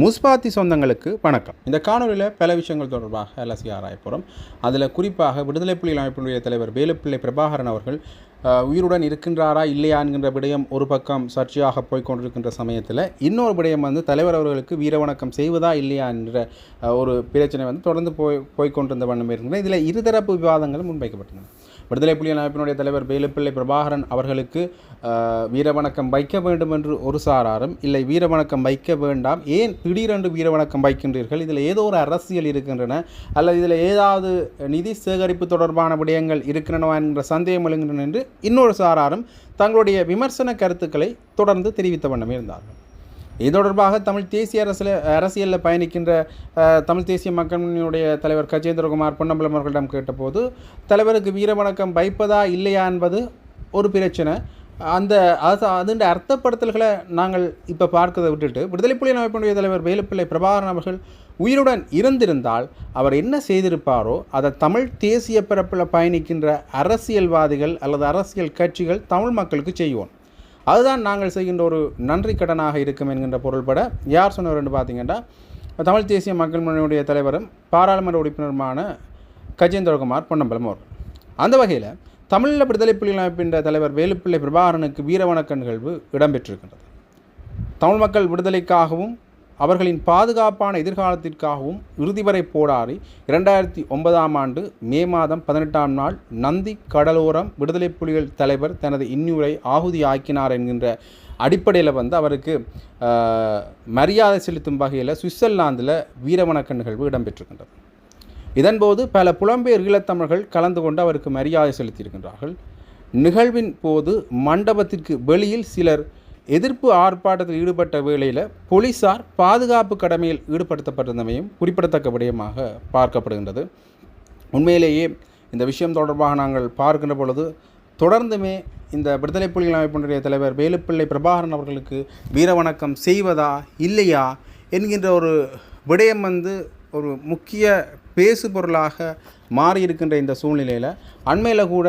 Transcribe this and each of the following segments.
முஸ்பாத்தி சொந்தங்களுக்கு வணக்கம். இந்த காணொலியில் பல விஷயங்கள் தொடர்பாக அலசி ஆராய போகிறோம் அதில் குறிப்பாக விடுதலை புலிகள் அமைப்பினுடைய தலைவர் வேலுப்பிள்ளை பிரபாகரன் அவர்கள் உயிருடன் இருக்கின்றாரா இல்லையா என்கின்ற விடயம் ஒரு பக்கம் சர்ச்சையாக போய்கொண்டிருக்கின்ற சமயத்தில் இன்னொரு விடயம் வந்து தலைவர் அவர்களுக்கு வீரவணக்கம் செய்வதா இல்லையா என்ற ஒரு பிரச்சனை வந்து தொடர்ந்து போய் போய்கொண்டிருந்த வண்ணம் இருக்கின்றன இதில் இருதரப்பு விவாதங்கள் முன்வைக்கப்பட்டன. விடுதலை புலிகள் அமைப்பினுடைய தலைவர் வேலுப்பிள்ளை பிரபாகரன் அவர்களுக்கு வீரவணக்கம் வைக்க வேண்டும் என்று ஒரு சாராரும் இல்லை வீரவணக்கம் வைக்க வேண்டாம். ஏன் திடீரென்று வீரவணக்கம் வைக்கின்றீர்கள்? இதில் ஏதோ ஒரு அரசியல் இருக்கின்றன அல்லது இதில் ஏதாவது நிதி சேகரிப்பு தொடர்பான விடயங்கள் இருக்கின்றனவா என்ற சந்தேகம் எழுகின்றன என்று இன்னொரு சாராரும் தங்களுடைய விமர்சன கருத்துக்களை தொடர்ந்து தெரிவித்த வண்ணம் இருந்தார்கள். இது தொடர்பாக தமிழ் தேசிய அரசியல் அரசியலில் பயணிக்கின்ற தமிழ் தேசிய மக்கள் தலைவர் கஜேந்திரகுமார் பொன்னம்பலம் அவர்களிடம் கேட்டபோது தலைவருக்கு வீரவணக்கம் வைப்பதா இல்லையா என்பது ஒரு பிரச்சனை. அந்த அது அதன் அர்த்தப்படுத்தல்களை நாங்கள் இப்போ பார்க்கறதை விட்டுட்டு விடுதலை புலிகள் அமைப்பினுடைய தலைவர் வேலுப்பிள்ளை பிரபாகரன் அவர்கள் உயிருடன் இருந்திருந்தால் அவர் என்ன செய்திருப்பாரோ அதை தமிழ் தேசிய பிறப்பில் பயணிக்கின்ற அரசியல்வாதிகள் அல்லது அரசியல் கட்சிகள் தமிழ் மக்களுக்கு செய்வோம். அதுதான் நாங்கள் செய்கின்ற ஒரு நன்றி கடனாக இருக்கும் என்கின்ற பொருள்பட யார் சொன்னவர் பார்த்தீங்கன்னா தமிழ் தேசிய மக்கள் முன்னணியுடைய தலைவரும் பாராளுமன்ற உறுப்பினருமான கஜேந்திரகுமார் பொன்னம்பலம் அவர் அந்த வகையில் தமிழில் விடுதலை புலிகள் அமைப்பின் தலைவர் வேலுப்பிள்ளை பிரபாகரனுக்கு வீரவணக்க நிகழ்வு இடம்பெற்றிருக்கின்றது. தமிழ் மக்கள் விடுதலைக்காகவும் அவர்களின் பாதுகாப்பான எதிர்காலத்திற்காகவும் இறுதி வரை போராடி இரண்டாயிரத்தி ஒன்பதாம் ஆண்டு மே மாதம் பதினெட்டாம் நாள் நந்தி கடலோரம் விடுதலை புலிகள் தலைவர் தனது இன்னுரை ஆகுதி ஆக்கினார் என்கின்ற அடிப்படையில் வந்து அவருக்கு மரியாதை செலுத்தும் வகையில் சுவிட்சர்லாந்தில் வீரவணக்க நிகழ்வு இடம்பெற்றிருக்கின்றது. இதன்போது பல புலம்பெயர் ஈழத்தமிழர்கள் கலந்து கொண்டு அவருக்கு மரியாதை செலுத்தியிருக்கின்றார்கள். நிகழ்வின் போது மண்டபத்திற்கு வெளியில் சிலர் எதிர்ப்பு ஆர்ப்பாட்டத்தில் ஈடுபட்ட வேளையில் போலீசார் பாதுகாப்பு கடமையில் ஈடுபடுத்தப்பட்டிருந்தமையும் குறிப்பிடத்தக்க விடயமாக பார்க்கப்படுகின்றது. உண்மையிலேயே இந்த விஷயம் தொடர்பாக நாங்கள் பார்க்கின்ற பொழுது தொடர்ந்துமே இந்த விடுதலை புலிகள் அமைப்பினுடைய தலைவர் வேலுப்பிள்ளை பிரபாகரன் அவர்களுக்கு வீரவணக்கம் செய்வதா இல்லையா என்கின்ற ஒரு விடயம் வந்து ஒரு முக்கிய பேசுபொருளாக மாறியிருக்கின்ற இந்த சூழ்நிலையில் அண்மையில் கூட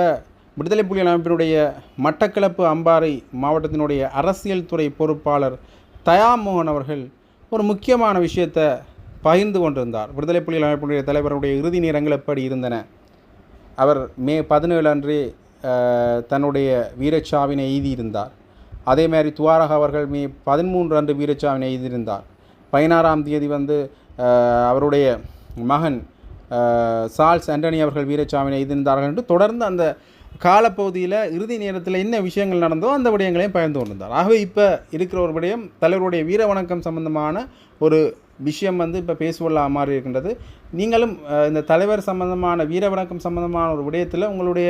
விடுதலை புலிகள் அமைப்பினுடைய மட்டக்களப்பு அம்பாறை மாவட்டத்தினுடைய அரசியல் துறை பொறுப்பாளர் தயாமோகன் அவர்கள் ஒரு முக்கியமான விஷயத்தை பகிர்ந்து கொண்டிருந்தார். விடுதலை புலிகள் அமைப்பினுடைய தலைவருடைய இறுதி நேரங்கள் எப்படி இருந்தன? அவர் மே பதினேழு அன்று தன்னுடைய வீரச்சாவினை எய்தியிருந்தார். அதே மாதிரி துவாரக அவர்கள் மே பதிமூன்று அன்று வீரச்சாவினை எய்தியிருந்தார். பதினாறாம் தேதி வந்து அவருடைய மகன் சால்ஸ் சார்ல்ஸ் ஆண்டனி அவர்கள் வீரச்சாவினை எய்திருந்தார்கள் என்று தொடர்ந்து அந்த காலப்பகுதியில் இறுதி நேரத்தில் என்ன விஷயங்கள் நடந்தோ அந்த விடயங்களையும் பகிர்ந்து கொண்டிருந்தார். ஆகவே இப்போ இருக்கிற ஒரு விடயம் தலைவருடைய வீர வணக்கம் சம்பந்தமான ஒரு விஷயம் வந்து இப்போ பேசுவல்லா மாறி இருக்கின்றது. நீங்களும் இந்த தலைவர் சம்பந்தமான வீர வணக்கம் சம்பந்தமான ஒரு விடயத்தில் உங்களுடைய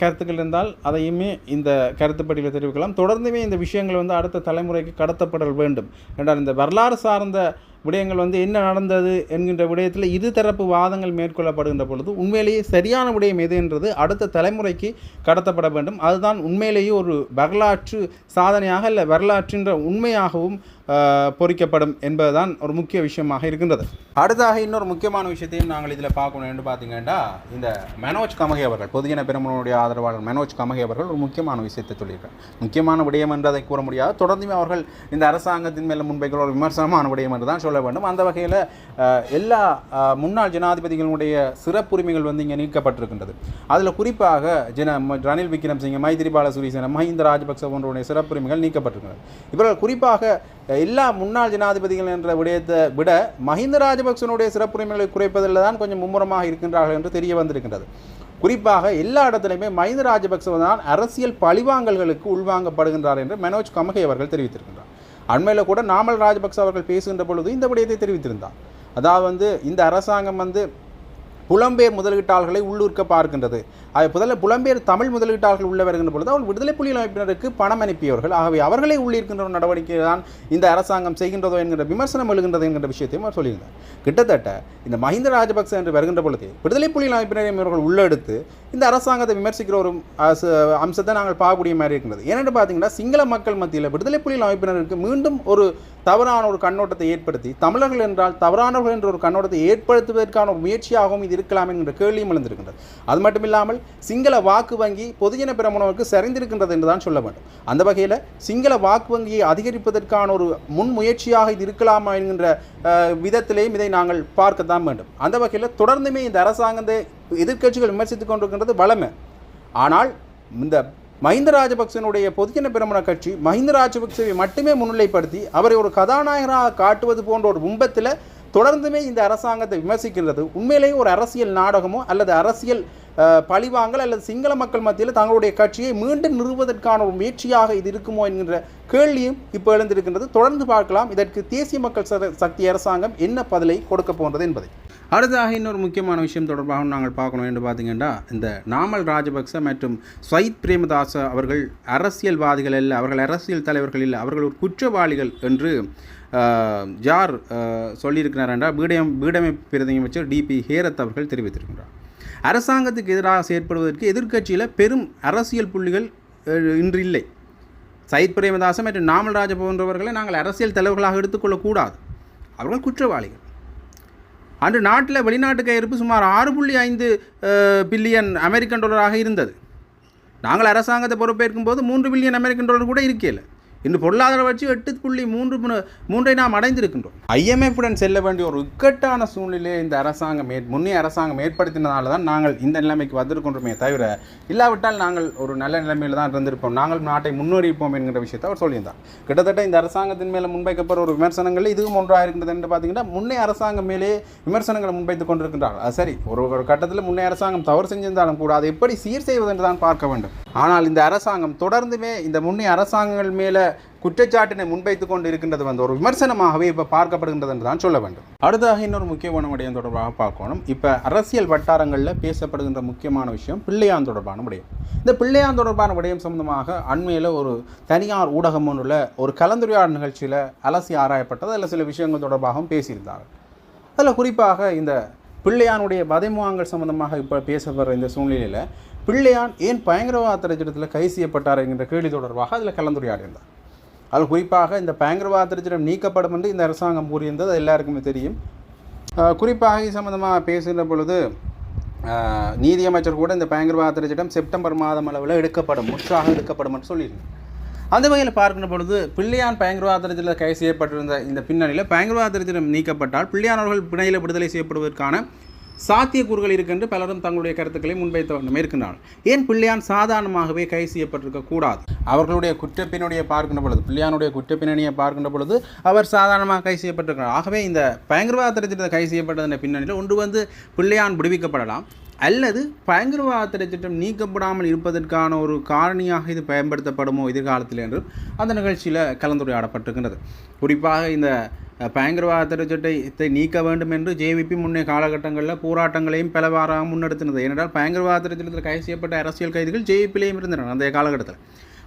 கருத்துக்கள் இருந்தால் அதையுமே இந்த கருத்துப்பட்டியலில் தெரிவிக்கலாம். தொடர்ந்துமே இந்த விஷயங்கள் வந்து அடுத்த தலைமுறைக்கு கடத்தப்படல் வேண்டும். என்றால் இந்த வரலாறு சார்ந்த விடயங்கள் வந்து என்ன நடந்தது என்கின்ற விடயத்தில் இருதரப்பு வாதங்கள் மேற்கொள்ளப்படுகின்ற பொழுது உண்மையிலேயே சரியான விடயம் எது என்றது அடுத்த தலைமுறைக்கு கடத்தப்பட வேண்டும். அதுதான் உண்மையிலேயே ஒரு வரலாற்று சாதனையாக இல்லை வரலாற்றின்ற உண்மையாகவும் பொறிக்கப்படும் என்பதுதான் ஒரு முக்கிய விஷயமாக இருக்கின்றது. அடுத்தாக இன்னொரு முக்கியமான விஷயத்தையும் நாங்கள் இதில் பார்க்கணும் என்று பார்த்தீங்கன்னா இந்த மனோஜ் கமகே அவர்கள் பொதுஜன பெருமனுடைய ஆதரவாளர் மனோஜ் கமகே அவர்கள் ஒரு முக்கியமான விஷயத்தை சொல்லியிருக்கார். முக்கியமான விடயம் என்று அதை கூற முடியாது. தொடர்ந்துமே அவர்கள் இந்த அரசாங்கத்தின் மேலே முன்வைக்கிற ஒரு விமர்சனமான விடயம் என்று தான் சொல்ல வேண்டும். அந்த வகையில் எல்லா முன்னாள் ஜனாதிபதிகளுடைய சிறப்புரிமைகள் வந்து இங்கே நீக்கப்பட்டிருக்கின்றது. அதில் குறிப்பாக ஜன ம- ரணில் விக்ரம்சிங்க மைத்திரிபால சுரீசன மஹிந்த ராஜபக்ச போன்றவுடைய சிறப்புரிமைகள் நீக்கப்பட்டிருக்கின்றன இவர்கள் குறிப்பாக எல்லா முன்னாள் ஜனாதிபதிகள் என்ற விடயத்தை விட மஹிந்த ராஜபக்சனுடைய சிறப்புரிமைகளை குறைப்பதில் தான் கொஞ்சம் மும்முரமாக இருக்கின்றார்கள் என்று தெரிய வந்திருக்கின்றது. குறிப்பாக எல்லா இடத்துலையுமே மஹிந்த ராஜபக்சவ தான் அரசியல் பழிவாங்கல்களுக்கு உள்வாங்கப்படுகின்றார் என்று மனோஜ் கமகே அவர்கள் தெரிவித்திருக்கின்றார். அண்மையில் கூட நாமல் ராஜபக்ச அவர்கள் பேசுகின்ற பொழுது இந்த விடயத்தை தெரிவித்திருந்தார். அதாவது வந்து இந்த அரசாங்கம் வந்து புலம்பெயர் முதலீட்டாளர்களை உள்ளூர்க்க பார்க்கின்றது. அது முதல்ல புலம்பெயர் தமிழ் முதலீட்டாளர்கள் உள்ள பொழுது அவர்கள் விடுதலை புலிகள் அமைப்பினருக்கு பணம் அனுப்பியவர்கள். ஆகவே அவர்களை உள்ளிருக்கின்ற ஒரு நடவடிக்கை தான் இந்த அரசாங்கம் செய்கின்றதோ என்கின்ற விமர்சனம் எழுகின்றது என்கின்ற விஷயத்தையும் அவர் சொல்லியிருந்தார். கிட்டத்தட்ட இந்த மஹிந்த ராஜபக்ச என்று வருகின்ற பொழுது விடுதலை புலிகள் அமைப்பினரையும் இவர்கள் உள்ளெடுத்து இந்த அரசாங்கத்தை விமர்சிக்கிற ஒரு அம்சத்தை நாங்கள் பார்க்கக்கூடிய மாதிரி இருக்கின்றது. ஏனென்று பார்த்தீங்கன்னா சிங்கள மக்கள் மத்தியில் விடுதலை புலிகள் அமைப்பினருக்கு மீண்டும் ஒரு தவறான ஒரு கண்ணோட்டத்தை ஏற்படுத்தி தமிழர்கள் என்றால் தவறானவர்கள் என்ற ஒரு கண்ணோட்டத்தை ஏற்படுத்துவதற்கான ஒரு முயற்சியாகவும் இது இருக்கலாம் என்கிற கேள்வியும் எழுந்திருக்கின்றது. அது மட்டும் இல்லாமல் சிங்கள வாக்கு வங்கி பொதுஜன பிரமுனவுக்கு சரிந்திருக்கின்றது என்று தான் சொல்ல வேண்டும். அந்த வகையில் சிங்கள வாக்கு வங்கியை அதிகரிப்பதற்கான ஒரு முன்முயற்சியாக இது இருக்கலாமா என்கின்ற விதத்திலேயும் இதை நாங்கள் பார்க்கத்தான் வேண்டும். அந்த வகையில் தொடர்ந்துமே இந்த அரசாங்கத்தை எதிர்க்கட்சிகள் விமர்சித்துக் கொண்டிருக்கின்றது வளமை. ஆனால் இந்த மஹிந்த ராஜபக்சனுடைய பொதுஜன பிரமண கட்சி மஹிந்த ராஜபக்சவை மட்டுமே முன்னிலைப்படுத்தி அவரை ஒரு கதாநாயகராக காட்டுவது போன்ற ஒரு பிம்பத்தில் தொடர்ந்துமே இந்த அரசாங்கத்தை விமர்சிக்கின்றது. உண்மையிலேயே ஒரு அரசியல் நாடகமோ அல்லது அரசியல் பழிவாங்கல் அல்லது சிங்கள மக்கள் மத்தியில் தங்களுடைய கட்சியை மீண்டும் நிறுவுவதற்கான ஒரு முயற்சியாக இது இருக்குமோ என்கின்ற கேள்வியும் இப்போ எழுந்திருக்கின்றது. தொடர்ந்து பார்க்கலாம். இதற்கு தேசிய மக்கள் ச- சக்தி அரசாங்கம் என்ன பதிலை கொடுக்க போன்றது என்பதை. அடுத்ததாக இன்னொரு முக்கியமான விஷயம் தொடர்பாக நாங்கள் பார்க்கணும் என்று பார்த்தீங்கன்னா இந்த நாமல் ராஜபக்ச மற்றும் ஸ்வைத் பிரேமதாச அவர்கள் அரசியல்வாதிகள் இல்லை அவர்கள் அரசியல் தலைவர்கள் இல்லை அவர்கள் ஒரு குற்றவாளிகள் என்று யார் சொல்லியிருக்கிறார் என்றால் பீடம் பீடமை பிரதியமைச்சர் டிபி ஹேரத் அவர்கள் தெரிவித்திருக்கிறார் அரசாங்கத்துக்கு எதிராக செயற்படுவதற்கு எதிர்க்கட்சியில் பெரும் அரசியல் புள்ளிகள் இன்று இல்லை சயித் பிரேமதாசன் மற்றும் நாமல்ராஜ போன்றவர்களை நாங்கள் அரசியல் தலைவர்களாக எடுத்துக்கொள்ளக்கூடாது. அவர்கள் குற்றவாளிகள். அன்று நாட்டில் வெளிநாட்டு கையிருப்பு சுமார் ஆறு புள்ளி ஐந்து பில்லியன் அமெரிக்கன் டாலராக இருந்தது. நாங்கள் அரசாங்கத்தை பொறுப்பேற்கும் போது மூன்று பில்லியன் அமெரிக்கன் டாலர் கூட இருக்கல இன்று பொருளாதார வச்சு எட்டு புள்ளி மூன்று மூன்றை நாம் அடைந்திருக்கின்றோம். ஐஎம்எஃப்புடன் செல்ல வேண்டிய ஒரு இக்கட்டான சூழ்நிலையை இந்த அரசாங்கம் ஏற் முன்னே அரசாங்கம் ஏற்படுத்தினதால தான் நாங்கள் இந்த நிலைமைக்கு வந்திருக்கின்றோமே தவிர இல்லாவிட்டால் நாங்கள் ஒரு நல்ல நிலைமையில் தான் இருந்திருப்போம். நாங்கள் நாட்டை முன்னேறிப்போம் என்கிற விஷயத்தை அவர் சொல்லியிருந்தார். கிட்டத்தட்ட இந்த அரசாங்கத்தின் மேலே முன்வைக்கப்படுற ஒரு விமர்சனங்கள் இதுவும் ஒன்றாக இருக்கின்றது என்று பார்த்தீங்கன்னா முன்னே அரசாங்கம் மேலே விமர்சனங்களை முன்வைத்துக் கொண்டிருக்கின்றார்கள். சரி ஒரு ஒரு கட்டத்தில் முன்னே அரசாங்கம் தவறு செஞ்சிருந்தாலும் கூட அதை எப்படி சீர் செய்வது என்று தான் பார்க்க வேண்டும். ஆனால் இந்த அரசாங்கம் தொடர்ந்துமே இந்த முன்னே அரசாங்கங்கள் மேலே குற்றச்சாட்டினை முன்வைத்துக் கொண்டு இருக்கின்றது வந்து ஒரு விமர்சனமாகவே இப்போ பார்க்கப்படுகின்றது என்று தான் சொல்ல வேண்டும். அடுத்ததாக இன்னொரு முக்கியமான விடயம் தொடர்பாக பார்க்கணும். இப்போ அரசியல் வட்டாரங்களில் பேசப்படுகின்ற முக்கியமான விஷயம் பிள்ளையான் தொடர்பான விடயம். இந்த பிள்ளையான் தொடர்பான விடயம் சம்பந்தமாக அண்மையில் ஒரு தனியார் ஊடகம் ஒன்றில் ஒரு கலந்துரையாடல் நிகழ்ச்சியில் அலசி ஆராயப்பட்டது. அதில் சில விஷயங்கள் தொடர்பாகவும் பேசியிருந்தார்கள். அதில் குறிப்பாக இந்த பிள்ளையானுடைய வதைமுகங்கள் சம்பந்தமாக இப்போ பேசப்படுற இந்த சூழ்நிலையில் பிள்ளையான் ஏன் பயங்கரவாத திரைச்சிடத்தில் கைது செய்யப்பட்டார் என்கின்ற கேள்வி தொடர்பாக அதில் கலந்துரையாடியிருந்தார். அதில் குறிப்பாக இந்த பயங்கரவாத திரைச்சிடம் நீக்கப்படும் என்று இந்த அரசாங்கம் கூறியிருந்தது. அது எல்லாருக்குமே தெரியும். குறிப்பாக இது சம்மந்தமாக பேசுகிற பொழுது நீதியமைச்சர் கூட இந்த பயங்கரவாத திரைச்சிடம் செப்டம்பர் மாதம் அளவில் எடுக்கப்படும் முற்றாக எடுக்கப்படும் என்று சொல்லியிருந்தேன் அந்த வகையில் பார்க்கின்ற பொழுது பிள்ளையான் பயங்கரவாத திரைச்சிடத்தில் கைது செய்யப்பட்டிருந்த இந்த பின்னணியில் பயங்கரவாத நீக்கப்பட்டால் பிள்ளையானவர்கள் பிணையில் விடுதலை செய்யப்படுவதற்கான சாத்தியக்கூறுகள் இருக்கின்ற பலரும் தங்களுடைய கருத்துக்களை முன்வைத்த வண்ணம் இருக்கின்றனர். ஏன் பிள்ளையான் சாதாரணமாகவே கைது செய்யப்பட்டிருக்க கூடாது? அவர்களுடைய குற்றப்பின்னணியை பார்க்கின்ற பொழுது பிள்ளையானுடைய குற்றப்பின்னணியை பார்க்கின்ற பொழுது அவர் சாதாரணமாக கைது செய்யப்பட்டிருக்கிறார். ஆகவே இந்த பயங்கரவாத திட்டத்தில் கைது செய்யப்பட்டதன் பின்னணியில் ஒன்று வந்து பிள்ளையான் விடுவிக்கப்படலாம். அல்லது பயங்கரவாத திட்டம் நீக்கப்படாமல் இருப்பதற்கான ஒரு காரணியாக இது பயன்படுத்தப்படுமோ எதிர்காலத்தில் என்று அந்த நிகழ்ச்சியில் கலந்துரையாடப்பட்டிருக்கின்றது. குறிப்பாக இந்த அஹ், பயங்கரவாத திட்டத்தை நீக்க வேண்டும் என்று ஜேவிபி முன்னே காலகட்டங்களில் போராட்டங்களையும் பலவாறாக முன்னெடுத்தினது ஏனென்றால் பயங்கரவாத திட்டத்தில் கைது செய்யப்பட்ட அரசியல் கைதிகள் ஜேவிபிலையும் இருந்தனர் அந்த காலகட்டத்தில்.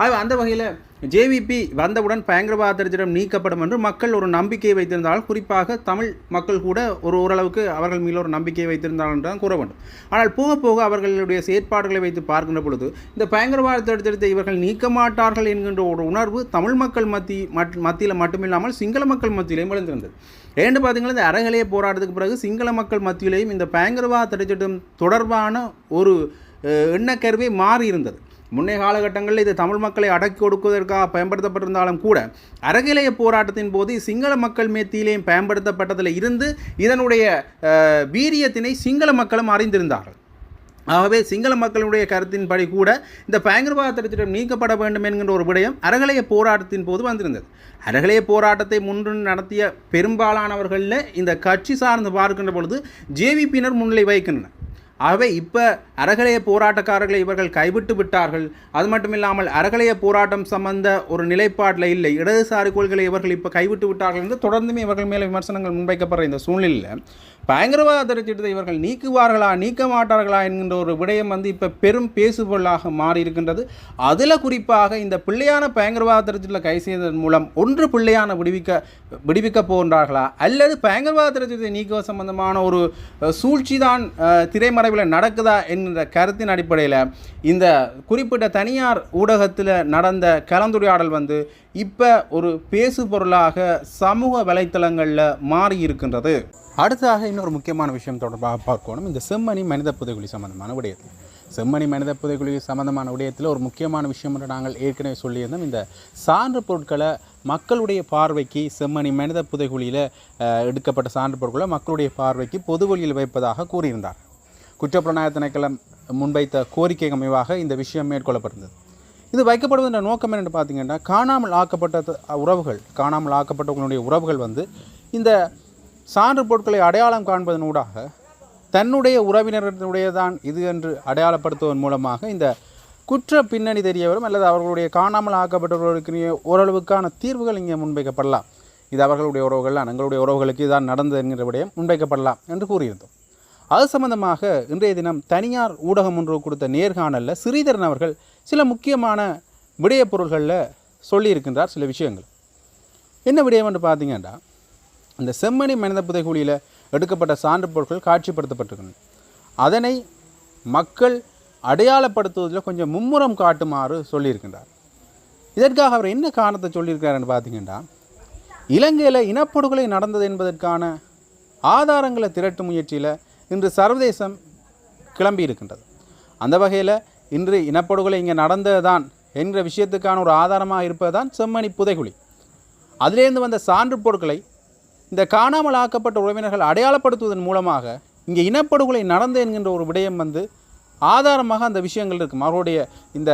ஆகவே அந்த வகையில் ஜேவிபி வந்தவுடன் பயங்கரவாத திட்டம் நீக்கப்படும் என்று மக்கள் ஒரு நம்பிக்கையை வைத்திருந்தால் குறிப்பாக தமிழ் மக்கள் கூட ஒரு ஓரளவுக்கு அவர்கள் மீது ஒரு நம்பிக்கையை வைத்திருந்தார்கள் என்று தான் கூற வேண்டும். ஆனால் போக போக அவர்களுடைய செயற்பாடுகளை வைத்து பார்க்கின்ற பொழுது இந்த பயங்கரவாத திட்டத்தை இவர்கள் நீக்க மாட்டார்கள் என்கின்ற ஒரு உணர்வு தமிழ் மக்கள் மத்தி மத்தியில் மட்டுமில்லாமல் சிங்கள மக்கள் மத்தியிலையும் விழுந்திருந்தது ஏன்னு பார்த்தீங்கன்னா இந்த அறகலைய போராட்டத்துக்கு பிறகு சிங்கள மக்கள் மத்தியிலையும் இந்த பயங்கரவாத திட்டம் தொடர்பான ஒரு எண்ணக்கருவே மாறி இருந்தது முன்னைய காலகட்டங்களில் இது தமிழ் மக்களை அடக்கி ஒடுக்குவதற்காக பயன்படுத்தப்பட்டிருந்தாலும் கூட அறகிலைய போராட்டத்தின் போது சிங்கள மக்கள் மேத்தியிலேயும் பயன்படுத்தப்பட்டதில் இருந்து இதனுடைய வீரியத்தினை சிங்கள மக்களும் அறிந்திருந்தார்கள். ஆகவே சிங்கள மக்களுடைய கருத்தின்படி கூட இந்த பயங்கரவாத திட்டம் நீக்கப்பட வேண்டும் என்கின்ற ஒரு விடயம் அறகலைய போராட்டத்தின் போது வந்திருந்தது. அறகலைய போராட்டத்தை முன்று நடத்திய பெரும்பாலானவர்களில் இந்த கட்சி சார்ந்து பார்க்கின்ற பொழுது ஜேவிபியினர் முன்னிலை வைக்கின்றனர் ஆகவே இப்போ அறகலைய போராட்டக்காரர்களை இவர்கள் கைவிட்டு விட்டார்கள். அது மட்டும் இல்லாமல் அறகலைய போராட்டம் சம்பந்த ஒரு நிலைப்பாட்டில் இல்லை. இடதுசாரி கொள்கைகளை இவர்கள் இப்போ கைவிட்டு விட்டார்கள் என்று தொடர்ந்துமே இவர்கள் மேலே விமர்சனங்கள் முன்வைக்கப்படுற இந்த சூழ்நிலையில் பயங்கரவாத திட்டத்தை இவர்கள் நீக்குவார்களா நீக்க மாட்டார்களா என்கின்ற ஒரு விடயம் வந்து இப்போ பெரும் பேசுபொருளாக மாறி இருக்கின்றது. அதில் குறிப்பாக இந்த பிள்ளையான பயங்கரவாத திட்டத்தில் கை செய்ததன் மூலம் ஒன்று பிள்ளையான விடுவிக்க விடுவிக்க போகின்றார்களா? அல்லது பயங்கரவாத திட்டத்தை நீக்குவ சம்பந்தமான ஒரு சூழ்ச்சி தான் திரைமறை திரைமறைவில் நடக்குதா என்கிற கருத்தின் அடிப்படையில் இந்த குறிப்பிட்ட தனியார் ஊடகத்தில் நடந்த கலந்துரையாடல் வந்து இப்போ ஒரு பேசு பொருளாக சமூக வலைத்தளங்களில் மாறி இருக்கின்றது. அடுத்ததாக இன்னொரு முக்கியமான விஷயம் தொடர்பாக பார்க்கணும். இந்த செம்மணி மனித புதைகுழி சம்பந்தமான விடயத்தில். செம்மணி மனித புதைகுழி சம்பந்தமான விடயத்தில் ஒரு முக்கியமான விஷயம் என்று நாங்கள் ஏற்கனவே சொல்லியிருந்தோம். இந்த சான்று பொருட்களை மக்களுடைய பார்வைக்கு செம்மணி மனித புதைகுழியில் எடுக்கப்பட்ட சான்று பொருட்களை மக்களுடைய பார்வைக்கு பொது வழியில் வைப்பதாக கூறியிருந்தார். குற்றப்புலனாய திணைக்களம் முன்வைத்த கோரிக்கை அமைவாக இந்த விஷயம் மேற்கொள்ளப்பட்டிருந்தது. இது வைக்கப்படுவதன் நோக்கம் என்னென்னு பார்த்தீங்கன்னா காணாமல் ஆக்கப்பட்ட த- உறவுகள் காணாமல் ஆக்கப்பட்டவர்களுடைய உறவுகள் வந்து இந்த சான்று பொருட்களை அடையாளம் காண்பதனூடாக தன்னுடைய உறவினருடைய தான் இது என்று அடையாளப்படுத்துவதன் மூலமாக இந்த குற்ற பின்னணி தெரியவரும் அல்லது அவர்களுடைய காணாமல் ஆக்கப்பட்டவர்களுக்கு ஓரளவுக்கான தீர்வுகள் இங்கே முன்வைக்கப்படலாம். இது அவர்களுடைய உறவுகள் எங்களுடைய உறவுகளுக்கு இதான் நடந்தது என்கிற விடயம் முன்வைக்கப்படலாம் என்று கூறியிருந்தோம். அது சம்பந்தமாக இன்றைய தினம் தனியார் ஊடகம் ஒன்று கொடுத்த நேர்காணலில் ஸ்ரீதரன் அவர்கள் சில முக்கியமான விடய பொருள்களில் சொல்லியிருக்கின்றார் சில விஷயங்கள். என்ன விடயம் என்று பார்த்தீங்கன்னா இந்த செம்மணி மனித புதைகுழியில் எடுக்கப்பட்ட சான்று பொருட்கள் காட்சிப்படுத்தப்பட்டிருக்கின்றன. அதனை மக்கள் அடையாளப்படுத்துவதில் கொஞ்சம் மும்முரம் காட்டுமாறு சொல்லியிருக்கின்றார். இதற்காக அவர் என்ன காரணத்தை சொல்லியிருக்காருன்னு பார்த்தீங்கன்னா இலங்கையில் இனப்படுகொலை நடந்தது என்பதற்கான ஆதாரங்களை திரட்டும் முயற்சியில் இன்று சர்வதேசம் கிளம்பி இருக்கின்றது. அந்த வகையில் இன்று இனப்படுகொலை இங்கே நடந்ததுதான் என்கிற விஷயத்துக்கான ஒரு ஆதாரமாக இருப்பதுதான் செம்மணி புதைகுழி. அதிலேருந்து வந்த சான்று பொருட்களை இந்த காணாமல் ஆக்கப்பட்ட உறவினர்கள் அடையாளப்படுத்துவதன் மூலமாக இங்கே இனப்படுகொலை நடந்து என்கின்ற ஒரு விடயம் வந்து ஆதாரமாக அந்த விஷயங்கள் இருக்கும். அவருடைய இந்த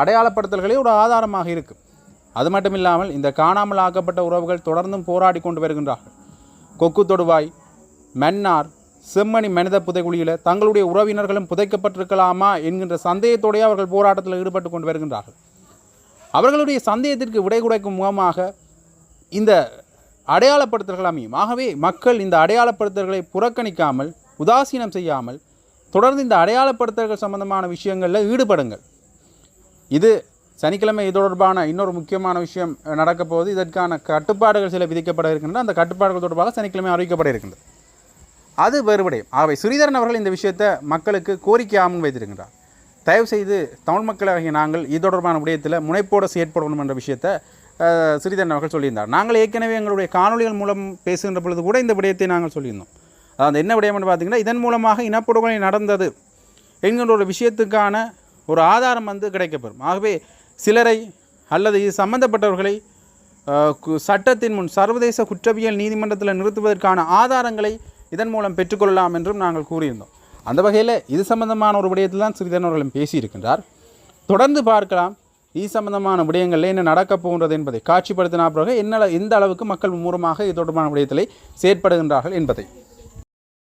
அடையாளப்படுத்தல்களே ஒரு ஆதாரமாக இருக்கும். அது மட்டும் இல்லாமல் இந்த காணாமல் ஆக்கப்பட்ட உறவுகள் தொடர்ந்தும் போராடி கொண்டு வருகின்றார்கள். கொக்கு தொடுவாய் மன்னார் செம்மணி மனித புதைகுழியில் தங்களுடைய உறவினர்களும் புதைக்கப்பட்டிருக்கலாமா என்கின்ற சந்தேகத்தோடையே அவர்கள் போராட்டத்தில் ஈடுபட்டு கொண்டு வருகின்றார்கள். அவர்களுடைய சந்தேகத்திற்கு விடை கொடுக்கும் முகமாக இந்த அடையாளப்படுத்தல்கள் அமையும். ஆகவே மக்கள் இந்த அடையாளப்படுத்தல்களை புறக்கணிக்காமல் உதாசீனம் செய்யாமல் தொடர்ந்து இந்த அடையாளப்படுத்தல்கள் சம்பந்தமான விஷயங்களில் ஈடுபடுங்கள். இது சனிக்கிழமை இது தொடர்பான இன்னொரு முக்கியமான விஷயம் நடக்கப்போகுது இதற்கான கட்டுப்பாடுகள் சில விதிக்கப்பட இருக்கின்றன. அந்த கட்டுப்பாடுகள் தொடர்பாக சனிக்கிழமை அறிவிக்கப்பட இருக்கின்றது. அது வேறுபடையும். ஆகவே ஸ்ரீதரன் அவர்கள் இந்த விஷயத்தை மக்களுக்கு கோரிக்கையாக வைத்திருக்கின்றார். தயவு செய்து தமிழ் மக்களாகிய நாங்கள் இது தொடர்பான விடயத்தில் முனைப்போடு செயற்படணும் என்ற விஷயத்தை அஹ், ஸ்ரீதரன் அவர்கள் சொல்லியிருந்தார். நாங்கள் ஏற்கனவே எங்களுடைய காணொளிகள் மூலம் பேசுகின்ற பொழுது கூட இந்த விடயத்தை நாங்கள் சொல்லியிருந்தோம். அதாவது என்ன விடயம்னு பார்த்தீங்கன்னா இதன் மூலமாக இனப்படுகொலை நடந்தது என்கின்ற ஒரு விஷயத்துக்கான ஒரு ஆதாரம் வந்து கிடைக்கப்பெறும். ஆகவே சிலரை அல்லது இது சம்பந்தப்பட்டவர்களை சட்டத்தின் முன் சர்வதேச குற்றவியல் நீதிமன்றத்தில் நிறுத்துவதற்கான ஆதாரங்களை இதன் மூலம் பெற்றுக்கொள்ளலாம் என்றும் நாங்கள் கூறியிருந்தோம். அந்த வகையில் இது சம்பந்தமான ஒரு விடயத்தில் தான் சிறிதன் அவர்களும் பேசியிருக்கின்றார். தொடர்ந்து பார்க்கலாம். இது சம்பந்தமான விடயங்களில் என்ன நடக்கப் போகின்றது என்பதை காட்சிப்படுத்தின பிறகு என்ன எந்த அளவுக்கு மக்கள் மூலமாக இது தொடர்பான விடயத்திலே செயற்படுகின்றார்கள் என்பதை.